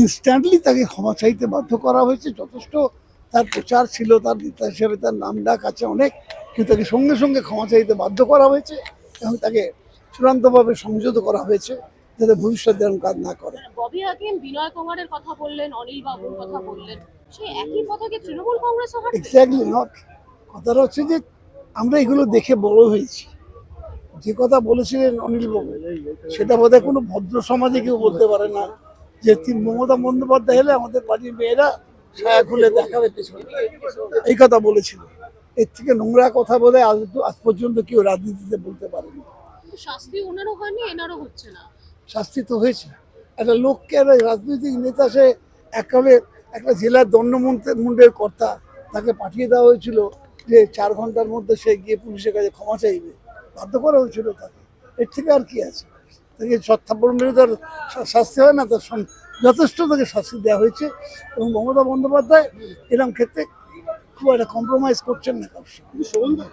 Instantly তাকে ক্ষমা চাইতে বাধ্য করা হয়েছে। যথেষ্ট তার প্রচার ছিল তার নেতা হিসেবে তার নাম ডাক আছে অনেক কিন্তু তাকে সঙ্গে সঙ্গে ক্ষমা চাইতে বাধ্য করা হয়েছে এবং তাকে চূড়ান্তভাবে সংযত করা হয়েছে যাতে ভবিষ্যতে এরকম কাজ না করে। ববি হাকিম বিনয় কুমারের কথা বললেন অনিল বাবুর কথা বললেন সেই একই কথাকে তৃণমূল কংগ্রেসও এক্স্যাক্টলি নট কথাটা হচ্ছে যে আমরা এগুলো দেখে বড় হয়েছি। যে কথা বলেছিলেন অনিল বাবু সেটা বোধহয় কোনো ভদ্র সমাজে কেউ বলতে পারে না। যে তিনি মমতা বন্দ্যোপাধ্যায় হলে আমাদের বাড়ির মেয়েরা ছায়া খুলে দেখাবে পেছনে। এই কথা বলেছিল। এর থেকে নোংরা কথা বলে আজ আজ পর্যন্ত কেউ রাজনীতিতে বলতে পারেনি। শাস্তি ওনারও হয়নি এনারও হচ্ছে না। শাস্তি তো হয়েছে। একটা লোককে একটা রাজনৈতিক নেতা সে একেবারে একটা জেলার দণ্ডমুন্ডের মুন্ডের কর্তা তাকে পাঠিয়ে দেওয়া হয়েছিল যে চার ঘণ্টার মধ্যে সে গিয়ে পুলিশের কাছে ক্ষমা চাইবে। বাধ্য করা হয়েছিল তাকে। এর থেকে আর কি আছে? তাকে তার শাস্তি হয় না, তার যথেষ্ট তাকে শাস্তি দেওয়া হয়েছে এবং মমতা বন্দ্যোপাধ্যায় এরকম ক্ষেত্রে খুব একটা কম্প্রোমাইজ করছেন না কারোর সঙ্গে।